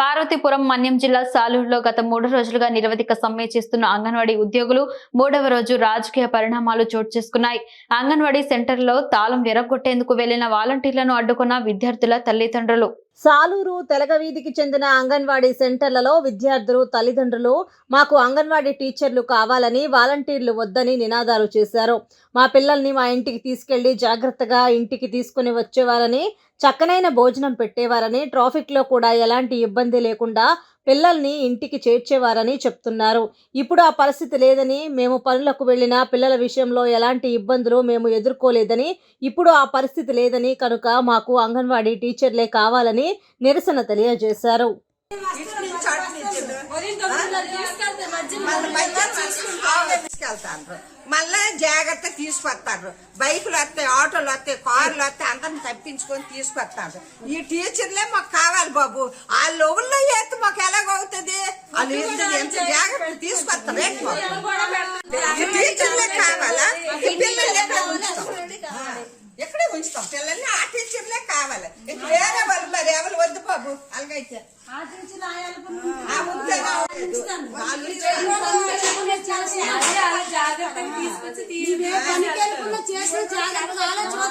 పార్వతీపురం మన్యం జిల్లా సాలూరులో గత మూడు రోజులుగా నిరవధిక సమ్మె చేస్తున్న అంగన్వాడీ ఉద్యోగులు మూడవ రోజు రాజకీయ పరిణామాలు చోటు చేసుకున్నాయి. అంగన్వాడీ సెంటర్లో తాళం విరగొట్టేందుకు వెళ్ళిన వాలంటీర్లను అడ్డుకున్న విద్యార్థుల తల్లిదండ్రులు. సాలూరు తెలగవీధికి చెందిన అంగన్వాడీ సెంటర్లలో విద్యార్థులు తల్లిదండ్రులు మాకు అంగన్వాడీ టీచర్లు కావాలని వాలంటీర్లు వద్దని నినాదాలు చేశారు. మా పిల్లల్ని మా ఇంటికి తీసుకెళ్ళి జాగ్రత్తగా ఇంటికి తీసుకుని వచ్చేవారని చక్కనైన భోజనం పెట్టేవారని ట్రాఫిక్లో కూడా ఎలాంటి ఇబ్బంది లేకుండా పిల్లల్ని ఇంటికి చేర్చేవారని చెప్తున్నారు. ఇప్పుడు ఆ పరిస్థితి లేదని మేము పనులకు వెళ్ళిన పిల్లల విషయంలో ఎలాంటి ఇబ్బందులు మేము ఎదుర్కోలేదని ఇప్పుడు ఆ పరిస్థితి లేదని కనుక మాకు అంగన్వాడీ టీచర్లే కావాలని నిరసన తెలియజేశారు. తీసుకెళ్తారు మళ్ళా జాగ్రత్త తీసుకొస్తారు బైకులు వస్తాయి ఆటోలు వస్తాయి కార్లు వస్తాయి అందరిని తప్పించుకొని తీసుకొస్తారు ఈ టీచర్లే మాకు కావాలి బాబు. ఆ లెవెల్లో అయితే మాకు ఎలాగవుతుంది వాళ్ళు ఎంత జాగ్రత్త తీసుకొస్తారు? టీచర్లే కావాలా? ఈ పిల్లల్ని ఎక్కడ ఉంచుతాం? పిల్లల్ని ఆ టీచర్లే కావాలి. వేరే వాళ్ళు మరి ఎవరు వద్దు బాబు. అలాగైతే. ఆ ఉద్యోగం తీసుకొచ్చి చేసిన జాగ్రత్తగా ఆలోచన